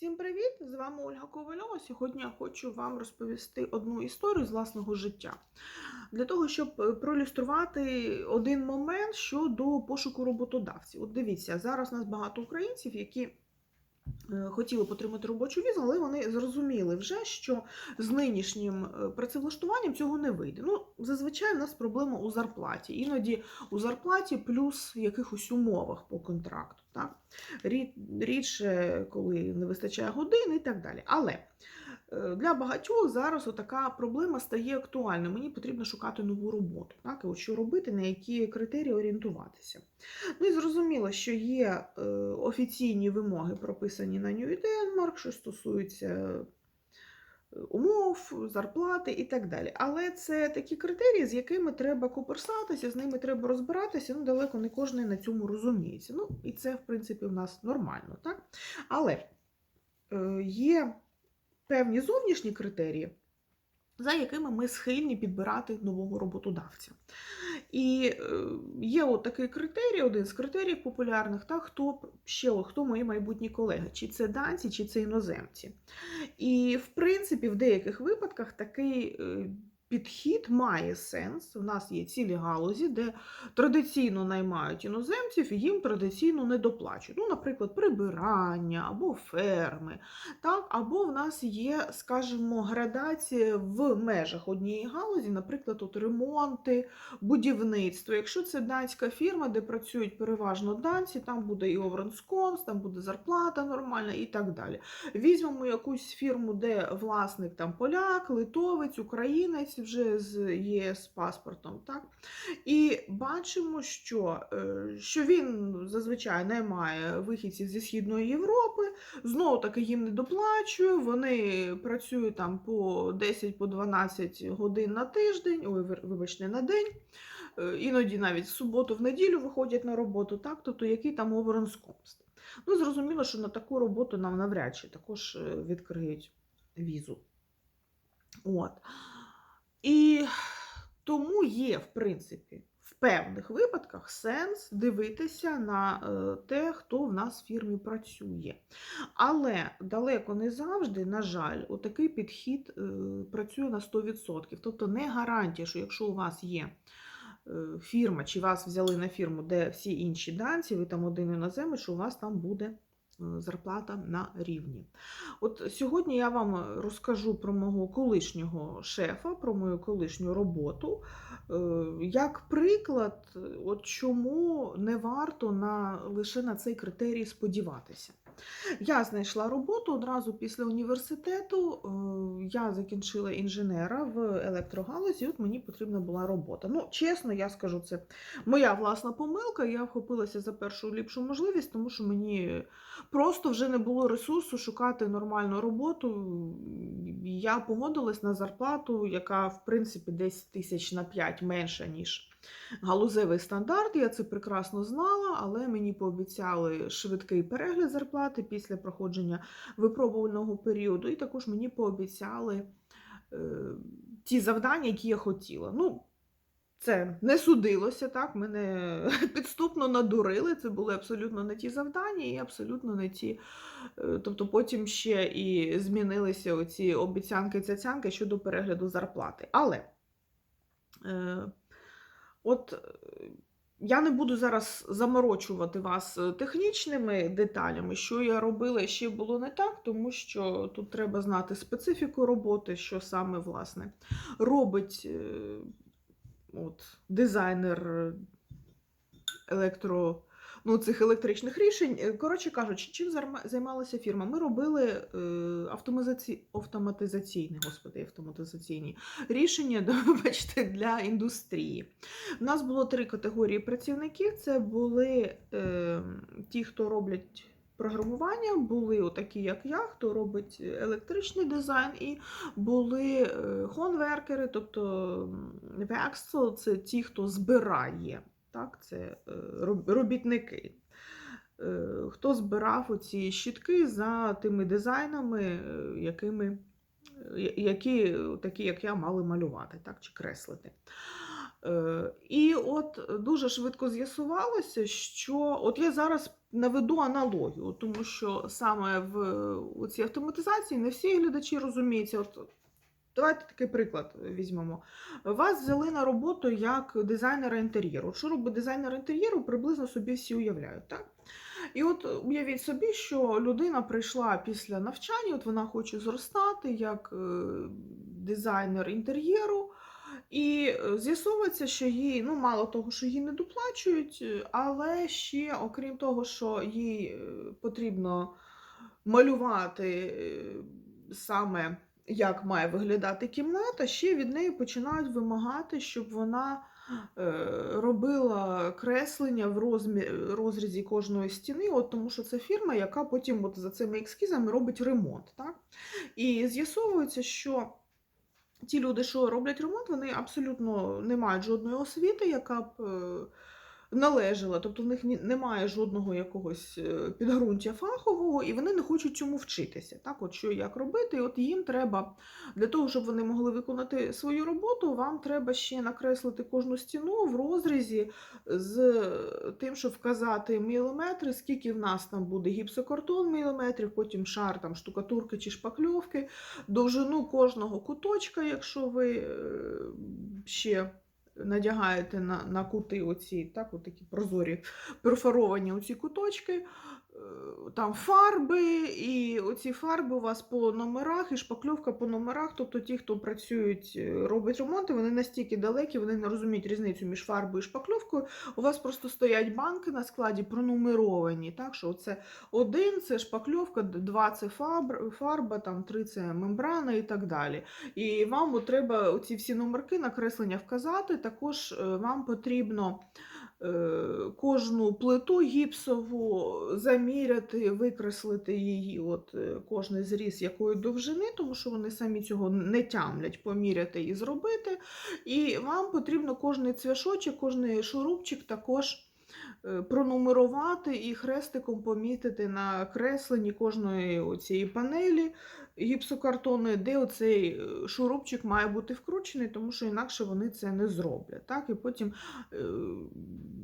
Всім привіт! З вами Ольга Ковальова. Сьогодні я хочу вам розповісти одну історію з власного життя. Для того, щоб е, проілюструвати один момент щодо пошуку роботодавців. От дивіться, зараз у нас багато українців, які хотіли б отримати робочу візу, але вони зрозуміли вже, що з нинішнім е, працевлаштуванням цього не вийде. Ну, зазвичай в нас проблема у зарплаті. Іноді у зарплаті плюс якихось умовах по контракту. Так? Рідше, коли не вистачає годин і так далі. Але е, для багатьох зараз така проблема стає актуальною. Мені потрібно шукати нову роботу. Так? І от що робити, на які критерії орієнтуватися. Ну і зрозуміло, що є е, офіційні вимоги, прописані на New Denmark, що стосуються е, умов, зарплати і так далі. Але це такі критерії, з якими треба коперсатися, з ними треба розбиратися. Ну, далеко не кожен на цьому розуміється. Ну, і це, в принципі, в нас нормально, так? Але е, є певні зовнішні критерії, за якими ми схильні підбирати нового роботодавця. І е, є от такий критерій, один з критеріїв популярних, та хто ще хто мої майбутні колеги, чи це данці, чи це іноземці. І, в принципі, в деяких випадках такий е, підхід має сенс. У нас є цілі галузі, де традиційно наймають іноземців і їм традиційно не доплачують. Ну, наприклад, прибирання або ферми. Так? Або в нас є, скажімо, градація в межах однієї галузі, наприклад, от ремонти, будівництво. Якщо це данська фірма, де працюють переважно данці, там буде і Оврансконс, там буде зарплата нормальна і так далі. Візьмемо якусь фірму, де власник там поляк, литовець, українець вже з ЄС паспортом. Так? І бачимо, що, е, що він зазвичай наймає вихідців зі Східної Європи, знову таки їм не доплачує, вони працюють там по 10-12 годин на тиждень, ой, вибачте, на день. Е, Іноді навіть в суботу, в неділю виходять на роботу, так? тобто який там оборонскомст. Ну, зрозуміло, що на таку роботу нам навряд чи також е, відкриють візу. От. І тому є, в принципі, в певних випадках сенс дивитися на е, те, хто в нас в фірмі працює. Але далеко не завжди, на жаль, отакий підхід е, працює на 100%. Тобто не гарантія, що якщо у вас є е, фірма, чи вас взяли на фірму, де всі інші данці, ви там один іноземець, що у вас там буде зарплата на рівні. От сьогодні я вам розкажу про мого колишнього шефа, про мою колишню роботу. Е, Як приклад, от чому не варто на, лише на цей критерій сподіватися. Я знайшла роботу одразу після університету. е, Я закінчила інженера в електрогалузі, от мені потрібна була робота. Ну, чесно, я скажу, це моя власна помилка. Я вхопилася за першу ліпшу можливість, тому що мені просто вже не було ресурсу шукати нормальну роботу. Я погодилась на зарплату, яка, в принципі, десь тисяч на 5 менша, ніж галузевий стандарт. Я це прекрасно знала, але мені пообіцяли швидкий перегляд зарплати після проходження випробувального періоду, і також мені пообіцяли е, ті завдання, які я хотіла. Ну, це не судилося, так, мене підступно надурили. Це були абсолютно не ті завдання і абсолютно не ті. е, Тобто потім ще і змінилися оці обіцянки-цяцянки щодо перегляду зарплати. Але е, от е, я не буду зараз заморочувати вас е, технічними деталями, що я робила ще було не так, тому що тут треба знати специфіку роботи, що саме власне робить е, от, дизайнер електро, ну, цих електричних рішень. Е, Коротше кажучи, чим займалася фірма? Ми робили е, автоматизаці... автоматизаційні, господи, автоматизаційні рішення вибачте, для індустрії. У нас було три категорії працівників: це були е, ті, хто роблять. Програмування були такі, як я, хто робить електричний дизайн, і були е, хонверкери, тобто векстел, це ті, хто збирає, так, це е, робітники. Е, Хто збирав оці щітки за тими дизайнами, е, якими, які, такі, як я, мали малювати так, чи креслити. І от дуже швидко з'ясувалося, що от я зараз наведу аналогію, тому що саме в цій автоматизації не всі глядачі розуміються. От, давайте такий приклад візьмемо. Вас взяли на роботу як дизайнера інтер'єру. Що робить дизайнер інтер'єру, приблизно собі всі уявляють. Так? І от уявіть собі, що людина прийшла після навчання, от вона хоче зростати як е, дизайнер інтер'єру. І е, з'ясовується, що їй, ну, мало того, що їй не доплачують, е, але ще, окрім того, що їй потрібно малювати саме, як має виглядати кімната, ще від неї починають вимагати, щоб вона е, робила креслення в розрізі кожної стіни, от, тому що це фірма, яка потім от за цими ескізами робить ремонт. Так? І з'ясовується, що ті люди, що роблять ремонт, вони абсолютно не мають жодної освіти, яка б е, належала. Тобто в них немає жодного якогось е, підґрунтя фахового, і вони не хочуть цьому вчитися. Так, от що як робити. І от їм треба для того, щоб вони могли виконати свою роботу, вам треба ще накреслити кожну стіну в розрізі з тим, щоб вказати міліметри, скільки в нас там буде гіпсокартон міліметрів, потім шар там штукатурки чи шпакльовки, довжину кожного куточка, якщо ви е, ще надягаєте на, на кути оці, так, такі прозорі перфоровані оці куточки, там фарби, і оці фарби у вас по номерах, і шпакльовка по номерах. Тобто ті, хто працюють, е, роблять ремонти, вони настільки далекі, вони не розуміють різницю між фарбою і шпакльовкою. У вас просто стоять банки на складі пронумеровані. Так, що це один це шпакльовка, два це фабр, фарба, там три це мембрана і так далі. І вам треба ці всі номерки накреслення вказати. Також е, вам потрібно е, кожну плиту гіпсову заміряти, викреслити її, от е, кожний зріз якої довжини, тому що вони самі цього не тямлять, поміряти і зробити. І вам потрібно кожний цвяшочок, кожний шурупчик також е, пронумерувати і хрестиком помітити на кресленні кожної цієї панелі гіпсокартонної, де оцей е, шурупчик має бути вкручений, тому що інакше вони це не зроблять. Так? І потім е,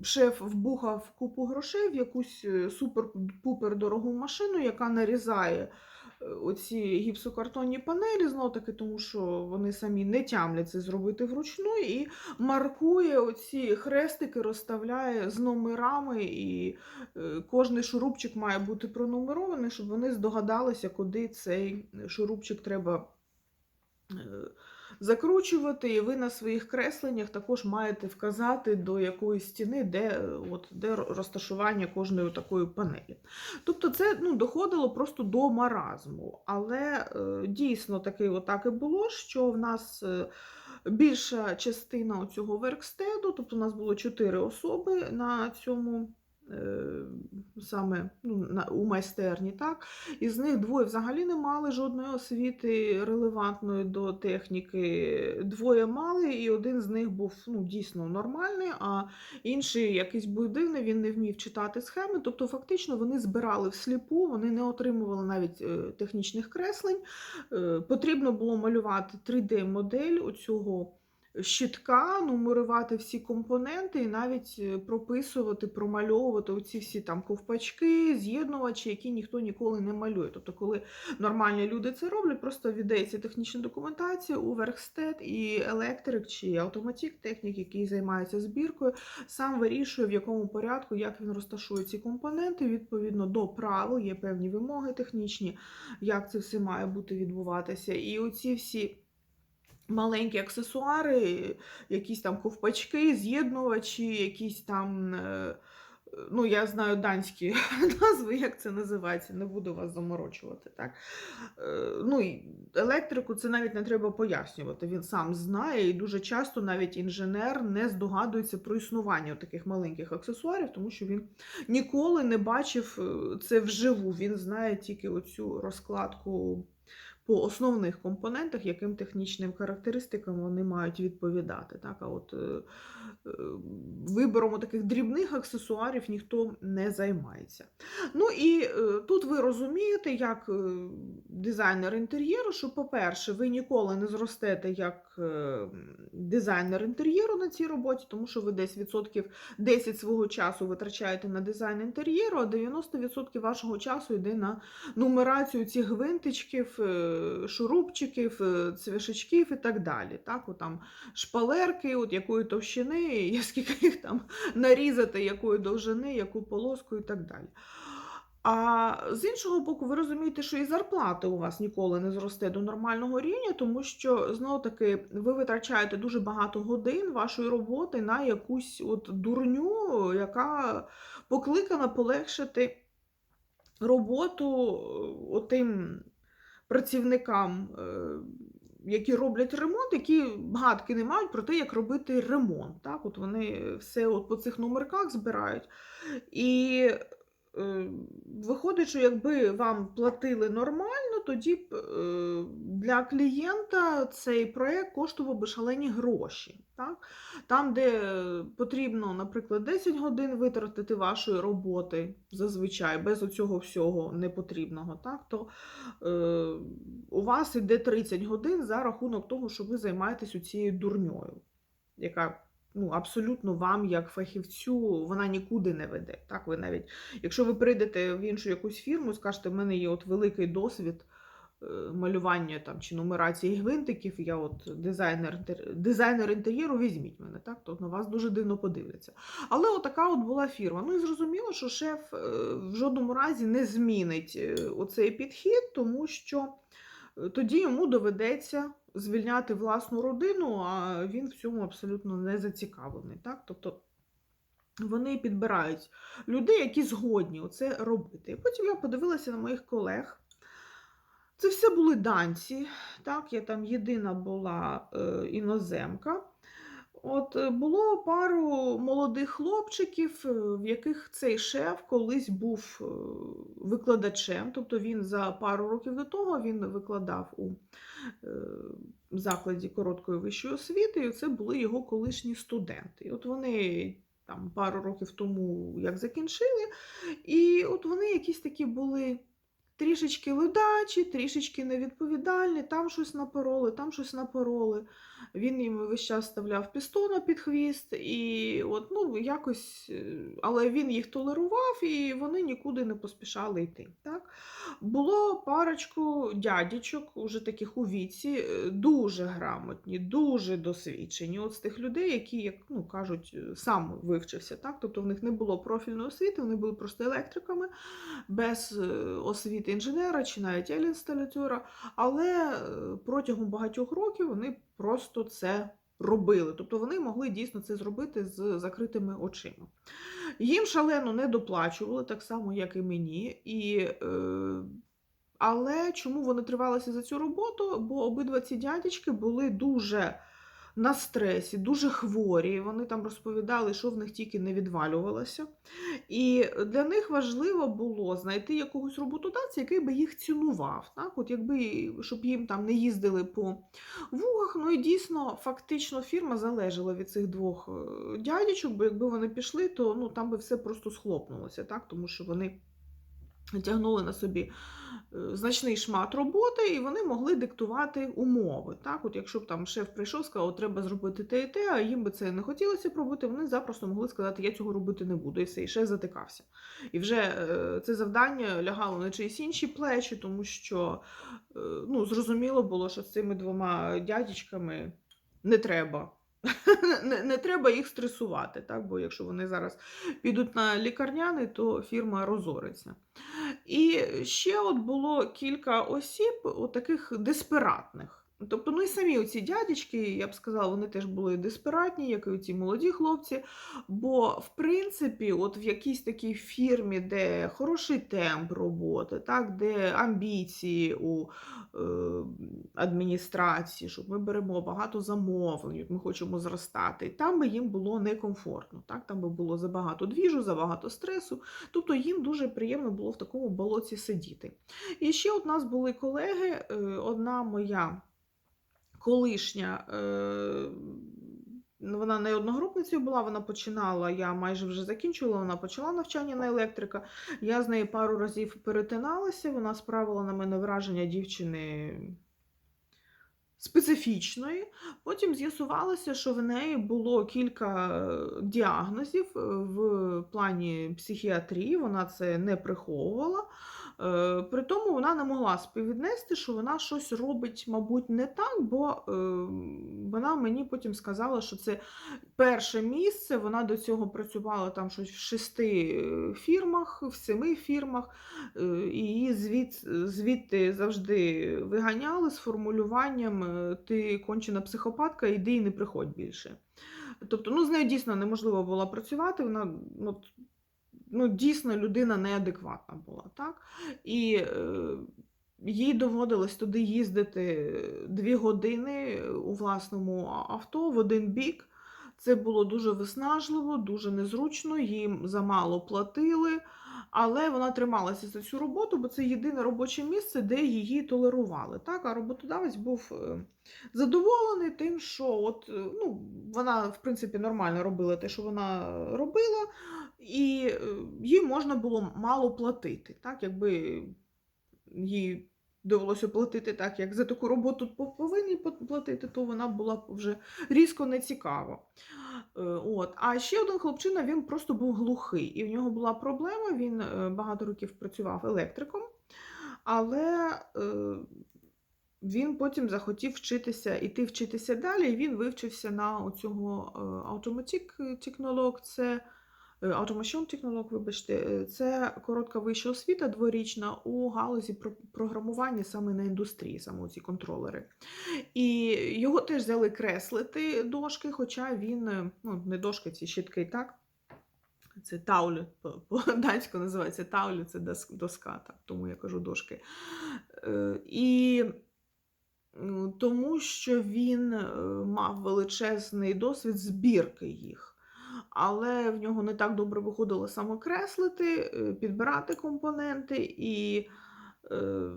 шеф вбухав купу грошей в якусь е, супер-пупер дорогу машину, яка нарізає оці гіпсокартонні панелі, знову таки, тому що вони самі не тямлять це зробити вручну, і маркує оці хрестики, розставляє з номерами, і е, кожний шурупчик має бути пронумерований, щоб вони здогадалися, куди цей шурупчик треба. Закручувати, і ви на своїх кресленнях також маєте вказати до якоїсь стіни, де, е, от, де розташування кожної такої панелі. Тобто це ну, доходило просто до маразму. Але е, дійсно таки отак і було, що в нас е, більша частина цього веркстеду, тобто у нас було чотири особи на цьому. Е, Саме ну, у майстерні, так? Із них двоє взагалі не мали жодної освіти релевантної до техніки. Двоє мали, і один з них був ну, дійсно нормальний, а інший якийсь був дивний, він не вмів читати схеми. Тобто, фактично, вони збирали всліпу, вони не отримували навіть е, технічних креслень. Е, Потрібно було малювати 3D-модель оцього щитка, нумерувати всі компоненти і навіть е, прописувати, промальовувати оці всі там ковпачки, з'єднувачі, які ніхто ніколи не малює. Тобто, коли нормальні люди це роблять, просто віддається технічна документація у веркстет і електрик чи автоматик технік, який займається збіркою, сам вирішує, в якому порядку, як він розташує ці компоненти. Відповідно до правил, є певні вимоги технічні, як це все має бути відбуватися. І оці всі. Маленькі аксесуари, якісь там ковпачки, з'єднувачі, якісь там, е, ну я знаю данські назви, як це називається, не буду вас заморочувати. Так? Е, Ну, і електрику це навіть не треба пояснювати. Він сам знає, і дуже часто навіть інженер не здогадується про існування таких маленьких аксесуарів, тому що він ніколи не бачив е, це вживу. Він знає тільки оцю розкладку по основних компонентах, яким технічним характеристикам вони мають відповідати. Так? А от е, е, вибором таких дрібних аксесуарів ніхто не займається. Ну і е, тут ви розумієте, як дизайнер інтер'єру, що, по-перше, ви ніколи не зростете як е, дизайнер інтер'єру на цій роботі, тому що ви десь відсотків 10 свого часу витрачаєте на дизайн інтер'єру, а 90% вашого часу йде на нумерацію цих гвинтичків, е, шурупчиків, е, цвяшечків і так далі. Так, от там шпалерки, от якої товщини, скільки їх там нарізати, якої довжини, яку полоску і так далі. А з іншого боку, ви розумієте, що і зарплата у вас ніколи не зросте до нормального рівня, тому що знову таки ви витрачаєте дуже багато годин вашої роботи на якусь от дурню, яка покликана полегшити роботу е, отим працівникам, е, які роблять ремонт, які гадки не мають про те, як робити ремонт. Так? От вони все от по цих номерках збирають. І виходить, що якби вам платили нормально, тоді б е, для клієнта цей проєкт коштував би шалені гроші. Так? Там, де потрібно, наприклад, 10 годин витратити вашої роботи зазвичай, без оцього всього непотрібного, так? то е, у вас іде 30 годин за рахунок того, що ви займаєтесь цією дурньою, яка ну, абсолютно вам, як фахівцю, вона нікуди не веде. Так, ви навіть, Якщо ви прийдете в іншу якусь фірму скажете, в мене є от великий досвід е, малювання там, чи нумерації гвинтиків, я от дизайнер, дизайнер інтер'єру, візьміть мене, так? то на вас дуже дивно подивляться. Але отака от була фірма. Ну і зрозуміло, що шеф е, в жодному разі не змінить е, оцей підхід, тому що тоді йому доведеться звільняти власну родину, а він в цьому абсолютно не зацікавлений. Так? Тобто вони підбирають людей, які згодні це робити. І потім я подивилася на моїх колег. Це все були данці. Так, я там єдина була е, іноземка. От е, було пару молодих хлопчиків, е, в яких цей шеф колись був е, викладачем. Тобто він за пару років до того він викладав у закладі короткої вищої освіти, і це були його колишні студенти. І от вони там пару років тому як закінчили, і от вони якісь такі були трішечки ледачі, трішечки невідповідальні, там щось напороли, там щось напороли. Він їм весь час вставляв пістона під хвіст, і от, ну, якось, е, але він їх толерував, і вони нікуди не поспішали йти. Так? Було парочку дядічок, уже таких у віці, е, дуже грамотні, дуже досвідчені. От з тих людей, які, як ну, кажуть, е, сам вивчився. Так? Тобто в них не було профільної освіти, вони були просто електриками, без е, освіти інженера чи навіть елінсталятора, але е, протягом багатьох років вони просто це робили. Тобто вони могли дійсно це зробити з закритими очима. Їм шалено не доплачували, так само, як і мені. І, е, але чому вони тривалися за цю роботу? Бо обидва ці дядечки були дуже на стресі, дуже хворі. Вони там розповідали, що в них тільки не відвалювалося. І для них важливо було знайти якогось роботодавця, який би їх цінував. Так? От якби, щоб їм там не їздили по вугах. Ну і дійсно, фактично, фірма залежала від цих двох е, бо якби вони пішли, то ну, там би все просто схлопнулося, так? тому що вони тягнули на собі значний шмат роботи, і вони могли диктувати умови. Так? От Якщо б там шеф прийшов, сказав, «От треба зробити те і те, а їм би це не хотілося б вони запросто могли сказати, я цього робити не буду, і все, і шеф затикався. І вже е, це завдання лягало на чиїсь інші плечі, тому що е, ну, зрозуміло було, що з цими двома дядечками не треба. Не, не треба їх стресувати, так? бо якщо вони зараз підуть на лікарняний, то фірма розориться. І ще от було кілька осіб, от таких десператних. Тобто, ну і самі оці дядечки, я б сказала, вони теж були диспаратні, як і оці молоді хлопці. Бо, в принципі, от в якійсь такій фірмі, де хороший темп роботи, так, де амбіції у е, адміністрації, що ми беремо багато замовлень, ми хочемо зростати, там би їм було некомфортно. Так, там би було забагато двіжу, забагато стресу. Тобто їм дуже приємно було в такому болоті сидіти. І ще у нас були колеги, е, одна моя колишня, е, ну, вона не одногрупницею була, вона починала, я майже вже закінчувала, вона почала навчання на електрика. Я з нею пару разів перетиналася, вона справила на мене враження дівчини специфічної. Потім з'ясувалося, що в неї було кілька діагнозів е, в плані психіатрії, вона це не приховувала. Е, При тому вона не могла співвіднести, що вона щось робить, мабуть, не так, бо е, вона мені потім сказала, що це перше місце. Вона до цього працювала там щось в шести е, фірмах, в семи фірмах, е, і її звід, звідти завжди виганяли з формулюванням Ти кончена психопатка, іди і не приходь більше. Тобто, ну, з нею дійсно неможливо було працювати. Вона ну, ну, дійсно людина неадекватна була. так? І е, їй доводилось туди їздити дві години у власному авто в один бік. Це було дуже виснажливо, дуже незручно, їм замало платили, але вона трималася за цю роботу, бо це єдине робоче місце, де її толерували. Так? А роботодавець був е, задоволений тим, що от, е, ну, вона, в принципі, нормально робила те, що вона робила, і е, їй можна було мало платити. Так? Якби їй довелося платити так, як за таку роботу по- повинні платити, то вона була вже різко нецікава. Е, От. А ще один хлопчина він просто був глухий, і в нього була проблема. Він е, багато років працював електриком, але він потім захотів вчитися, іти вчитися далі, і він вивчився на е, Automatic технолог, це е, Automation технолог, вибачте, е, це коротка вища освіта дворічна у галузі про- програмування саме на індустрії, саме ці контролери. І його теж взяли креслити дошки, хоча він, е, ну, не дошки, ці щітки так. Це таулю, по- по-данську називається таулю, це доска, так, тому я кажу дошки. Е, І тому що він мав величезний досвід збірки їх. Але в нього не так добре виходило самокреслити, е, підбирати компоненти, і е,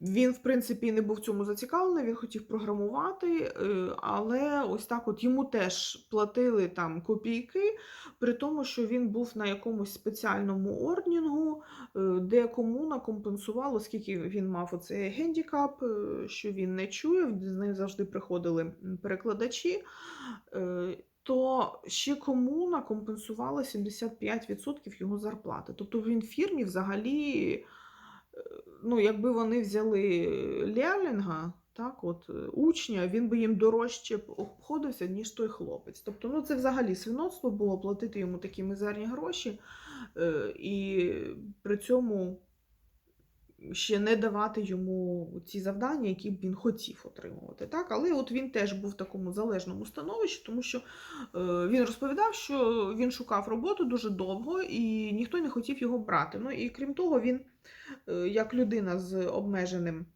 він, в принципі, не був в цьому зацікавлений, він хотів програмувати, е, але ось так от йому теж платили там копійки, при тому, що він був на якомусь спеціальному ордінгу, де комуна компенсувала, оскільки він мав оцей гендікап, що він не чує, з ним завжди приходили перекладачі. То ще комуна компенсувала 75% його зарплати. Тобто він фірмі взагалі е, ну, якби вони взяли Лерлінга, так, от, е, учня, він би їм дорожче обходився, ніж той хлопець. Тобто, ну, це взагалі свиноцтво було платити йому такі мізерні гроші, е, і при цьому ще не давати йому ці завдання, які б він хотів отримувати. Так? Але от він теж був в такому залежному становищі, тому що е, він розповідав, що він шукав роботу дуже довго і ніхто не хотів його брати. Ну і крім того, він е, як людина з обмеженим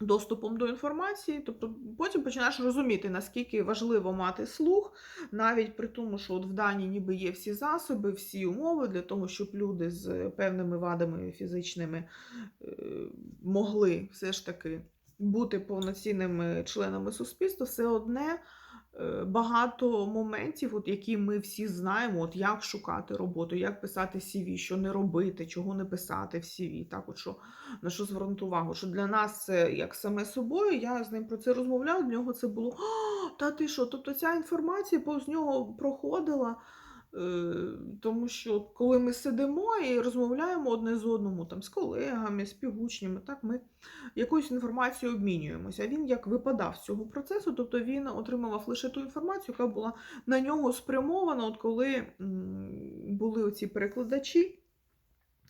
доступом до інформації, тобто потім починаєш розуміти, наскільки важливо мати слух, навіть при тому, що от в Данії ніби є всі засоби, всі умови для того, щоб люди з певними вадами фізичними е, могли все ж таки бути повноцінними членами суспільства, все одне багато моментів, от, які ми всі знаємо, от як шукати роботу, як писати CV, що не робити, чого не писати в CV, так, от що, на що звернути увагу. Що для нас це як саме собою, я з ним про це розмовляла, для нього це було та ти що? Тобто ця інформація повз нього проходила. Е, Тому що коли ми сидимо і розмовляємо одне з одному, там, з колегами, з підучнями, так, ми якоюсь інформацією обмінюємося. Він як випадав з цього процесу, тобто він отримував лише ту інформацію, яка була на нього спрямована, от коли були оці перекладачі.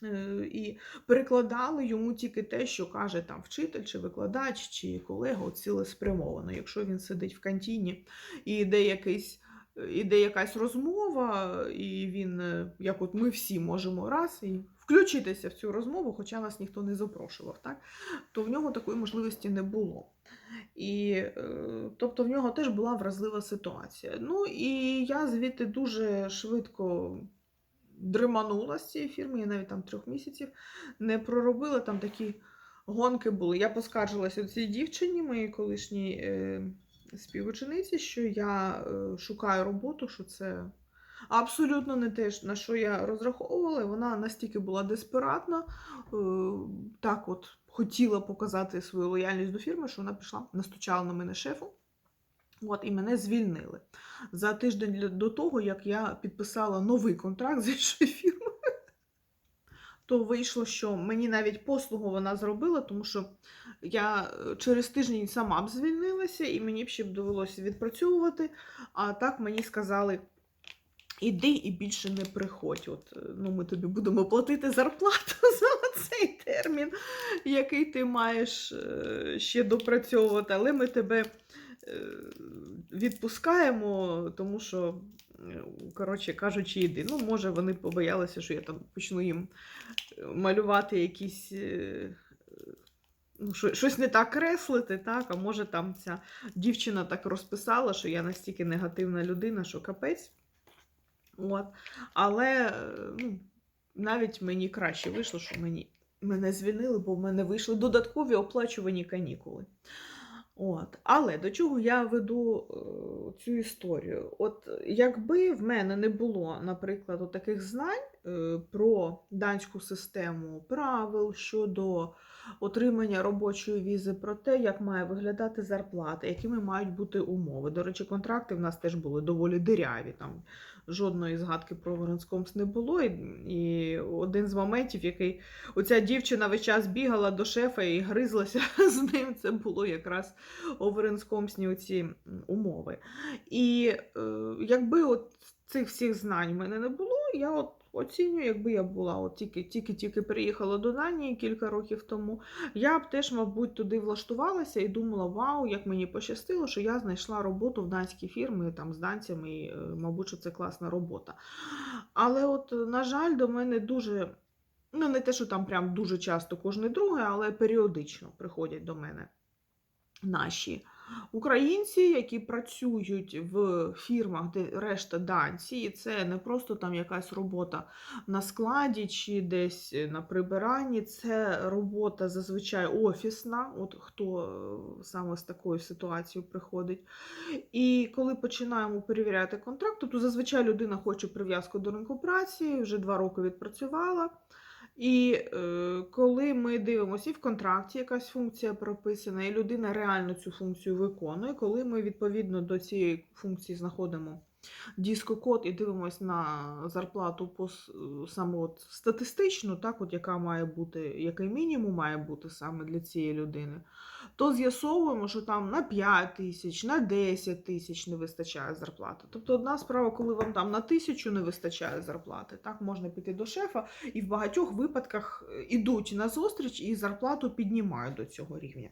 Е, І перекладали йому тільки те, що каже там вчитель, чи викладач, чи колега цілеспрямовано. Якщо він сидить в кантіні і йде якийсь. Іде якась розмова, і він, е, як от ми всі можемо раз і включитися в цю розмову, хоча нас ніхто не запрошував, так? то в нього такої можливості не було. І, е, тобто в нього теж була вразлива ситуація. Ну і я звідти дуже швидко дриманула з цієї фірми, я навіть там трьох місяців не проробила, там такі гонки були. Я поскаржилася цій дівчині, моїй колишній е, співучениці, що я е, шукаю роботу, що це абсолютно не те, на що я розраховувала. Вона настільки була десператна, е, так от хотіла показати свою лояльність до фірми, що вона пішла, настучала на мене шефу. От, і мене звільнили за тиждень до того, як я підписала новий контракт з іншою фірмою. То вийшло, що мені навіть послугу вона зробила, тому що я е, через тиждень сама б звільнилася, і мені б ще б довелося відпрацьовувати. А так мені сказали: іди і більше не приходь. От, е, ну, ми тобі будемо платити зарплату за цей термін, який ти маєш е, ще допрацьовувати, але ми тебе відпускаємо, тому що, коротше кажучи, йди. Ну, може, вони побоялися, що я там почну їм е, малювати якісь. е, Ну, щось не так креслити, так? А може там ця дівчина так розписала, що я настільки негативна людина, що капець. От. Але е, ну, навіть мені краще вийшло, що мені, мене звільнили, бо в мене вийшли додаткові оплачувані канікули. От. Але до чого я веду е, цю історію? От якби в мене не було, наприклад, таких знань про данську систему правил щодо отримання робочої візи, про те, як має виглядати зарплата, якими мають бути умови. До речі, контракти в нас теж були доволі диряві. Там жодної згадки про Воронскомс не було. І, і один з моментів, який оця дівчина весь час бігала до шефа і гризлася з ним, це було якраз Оверенскомсні оці умови. І е, якби от цих всіх знань в мене не було, я от оцінюю, якби я була от тільки, тільки, тільки приїхала до Данії кілька років тому, я б теж, мабуть, туди влаштувалася і думала, вау, як мені пощастило, що я знайшла роботу в данській фірмі там з данцями, і, е, мабуть, що це класна робота. Але от, на жаль, до мене дуже. Ну, не те, що там прям дуже часто кожне друге, але періодично приходять до мене наші українці, які працюють в фірмах, де решта данці, і це не просто там якась робота на складі чи десь на прибиранні, це робота зазвичай офісна, от хто е, саме з такою ситуацією приходить. І коли починаємо перевіряти контракт, то зазвичай людина хоче прив'язку до ринку праці, вже два роки відпрацювала. І е, коли ми дивимося, і в контракті якась функція прописана, і людина реально цю функцію виконує, коли ми відповідно до цієї функції знаходимо дискокод і дивимося на зарплату по с- саме от статистичну, так, от яка має бути, який мінімум має бути саме для цієї людини, то з'ясовуємо, що там на 5 тисяч, на 10 тисяч не вистачає зарплати. Тобто одна справа, коли вам там на тисячу не вистачає зарплати, так можна піти до шефа, і в багатьох випадках е, ідуть на зустріч і зарплату піднімають до цього рівня.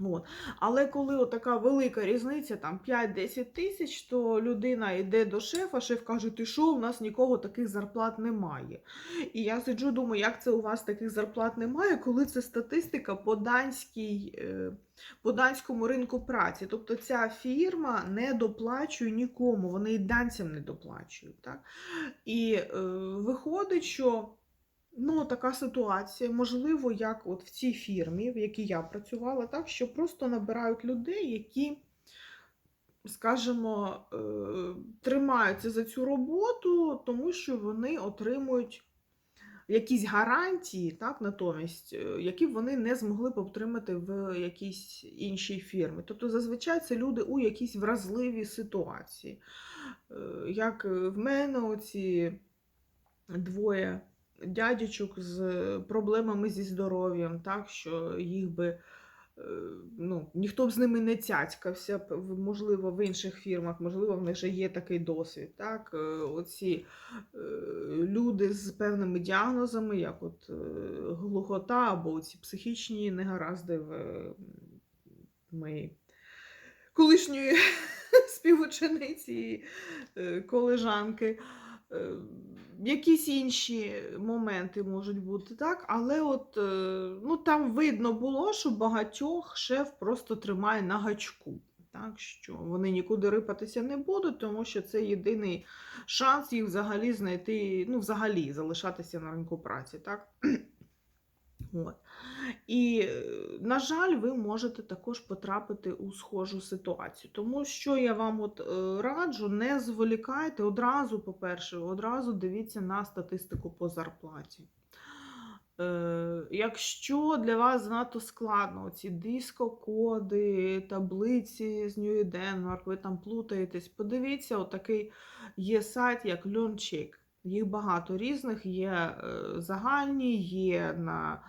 От. Але коли така велика різниця, там 5-10 тисяч, то людина йде до шефа, шеф каже, ти що, у нас нікого таких зарплат немає. І я сиджу, думаю, як це у вас таких зарплат немає, коли це статистика по данській. е, По данському ринку праці. Тобто ця фірма не доплачує нікому, вони і данцям не доплачують. Так? І е, виходить, що Ну, така ситуація, можливо, як от в цій фірмі, в якій я працювала, так, що просто набирають людей, які, скажімо, е, тримаються за цю роботу, тому що вони отримують якісь гарантії, так, натомість, е, які вони не змогли б отримати в якійсь іншій фірмі. Тобто, зазвичай це люди у якійсь вразливій ситуації. Е, Як в мене оці двоє дядечок з проблемами зі здоров'ям, так, що їх би е, ну, ніхто б з ними не цяцькався, можливо, в інших фірмах, можливо, в них вже є такий досвід. Так? Е, Оці е, люди з певними діагнозами, як от е, глухота або ці психічні негаразди в е, моїй колишньої співучениці, е, колежанки. Якісь інші моменти можуть бути, так, але от е, ну, там видно було, що багатьох шеф просто тримає на гачку. Так, що вони нікуди рипатися не будуть, тому що це єдиний шанс їх взагалі знайти, ну, взагалі залишатися на ринку праці. Так? От. І, е, на жаль, ви можете також потрапити у схожу ситуацію. Тому що я вам от е, раджу, не зволікайте одразу, по-перше, одразу дивіться на статистику по зарплаті. Е, якщо для вас занадто складно ці дискокоди, таблиці з New Denmark, ви там плутаєтесь, подивіться, отакий є сайт, як LearnCheck. Їх багато різних, є е, загальні, є на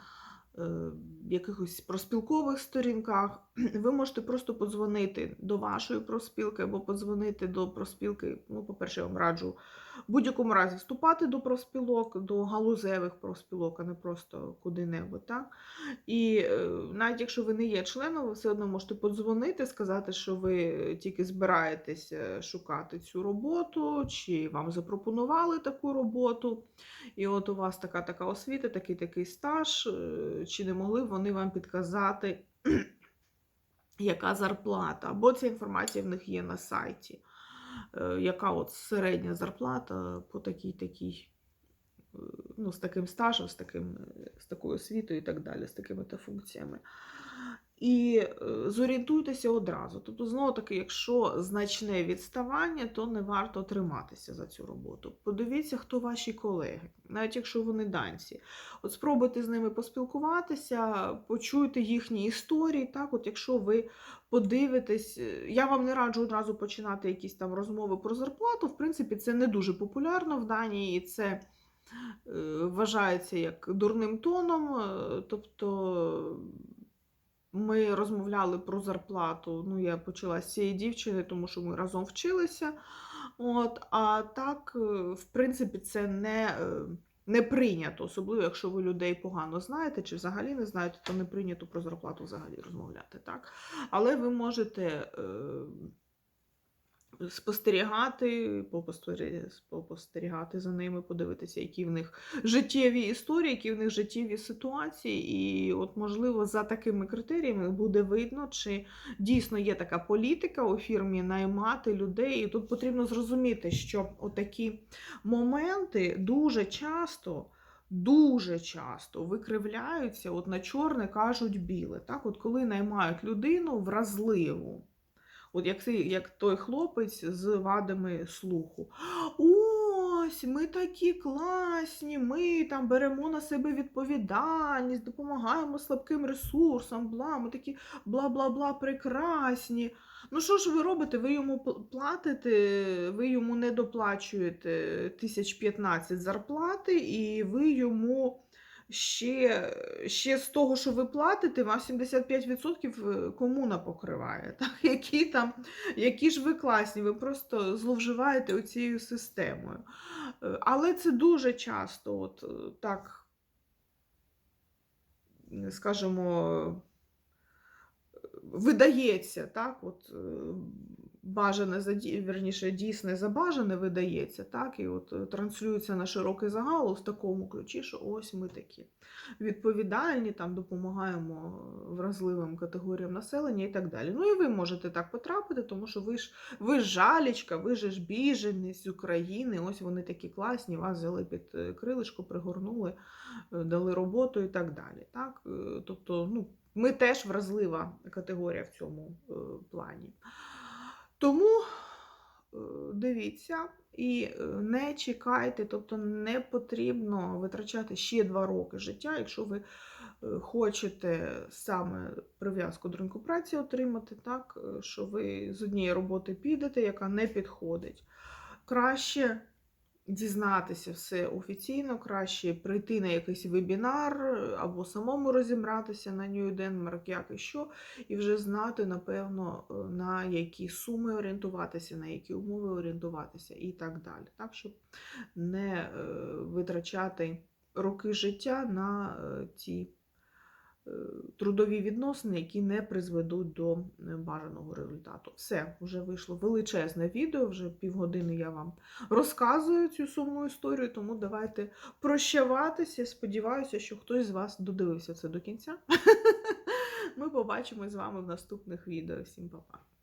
якихось проспілкових сторінках. Ви можете просто подзвонити до вашої проспілки або подзвонити до проспілки. Ну, по-перше, я вам раджу в будь-якому разі вступати до профспілок, до галузевих профспілок, а не просто куди-небудь. Так? І е, навіть якщо ви не є членом, ви все одно можете подзвонити, сказати, що ви тільки збираєтесь е, шукати цю роботу, чи вам запропонували таку роботу, і от у вас така така освіта, такий такий стаж, е, чи не могли вони вам підказати, яка зарплата, або ця інформація в них є на сайті е, яка от середня зарплата по такій такій, е, ну, з таким стажем, з, таким, е, з такою освітою і так далі, з такими-то функціями. І е, зорієнтуйтеся одразу. Тобто, знову таки, якщо значне відставання, то не варто триматися за цю роботу. Подивіться, хто ваші колеги, навіть якщо вони данці. От спробуйте з ними поспілкуватися, почуйте їхні історії. Так, от якщо ви подивитесь, е, я вам не раджу одразу починати якісь там розмови про зарплату. В принципі, це не дуже популярно в Данії, і це е, вважається як дурним тоном. Тобто ми розмовляли про зарплату. Ну, я почала з цієї дівчини, тому що ми разом вчилися. От, а так, е, в принципі, це не. е, Не прийнято, особливо якщо ви людей погано знаєте чи взагалі не знаєте, то не прийнято про зарплату взагалі розмовляти. Так? Але ви можете е, спостерігати, попостері- попостерігати за ними, подивитися, які в них життєві історії, які в них життєві ситуації. І, от, можливо, за такими критеріями буде видно, чи дійсно є така політика у фірмі наймати людей. І тут потрібно зрозуміти, що отакі моменти дуже часто. Дуже часто викривляються, от на чорне кажуть біле. Так, от коли наймають людину вразливу, От як, ти- як той хлопець з вадами слуху. Ось, ми такі класні, ми там беремо на себе відповідальність, допомагаємо слабким ресурсам, бла, ми такі бла-бла-бла прекрасні. Ну що ж ви робите? Ви йому платите, ви йому не доплачуєте 1015 зарплати, і ви йому ще, ще з того, що ви платите, вам 75% комуна покриває. Так? Які, там, які ж ви класні, ви просто зловживаєте цією системою. Е, Але це дуже часто, от е, так, е, скажімо, видається, так, от е, бажане ді- дійсне за бажане видається, так, і от е, транслюється на широкий загал в такому ключі, що ось ми такі відповідальні, там допомагаємо вразливим категоріям населення і так далі. Ну і ви можете так потрапити, тому що ви ж ви ж жалічка, ви ж біженець з України, ось вони такі класні, вас взяли під е, крилишко, пригорнули, е, дали роботу і так далі. Так? Е, Тобто, ну, ми теж вразлива категорія в цьому е, плані. Тому е, дивіться і е, не чекайте, тобто не потрібно витрачати ще два роки життя, якщо ви е, хочете саме прив'язку до ринку праці отримати, так, що ви з однієї роботи підете, яка не підходить. Краще дізнатися все офіційно, краще прийти на якийсь вебінар або самому розібратися на New Denmark, як і що, і вже знати, напевно, е, на які суми орієнтуватися, на які умови орієнтуватися і так далі. Так, щоб не е, витрачати роки життя на ті е, трудові відносини, які не призведуть до е, бажаного результату. Все, вже вийшло величезне відео, вже півгодини я вам розказую цю сумну історію, тому давайте прощаватися. Сподіваюся, що хтось з вас додивився це до кінця. Ми побачимось з вами в наступних відео. Всім па-па!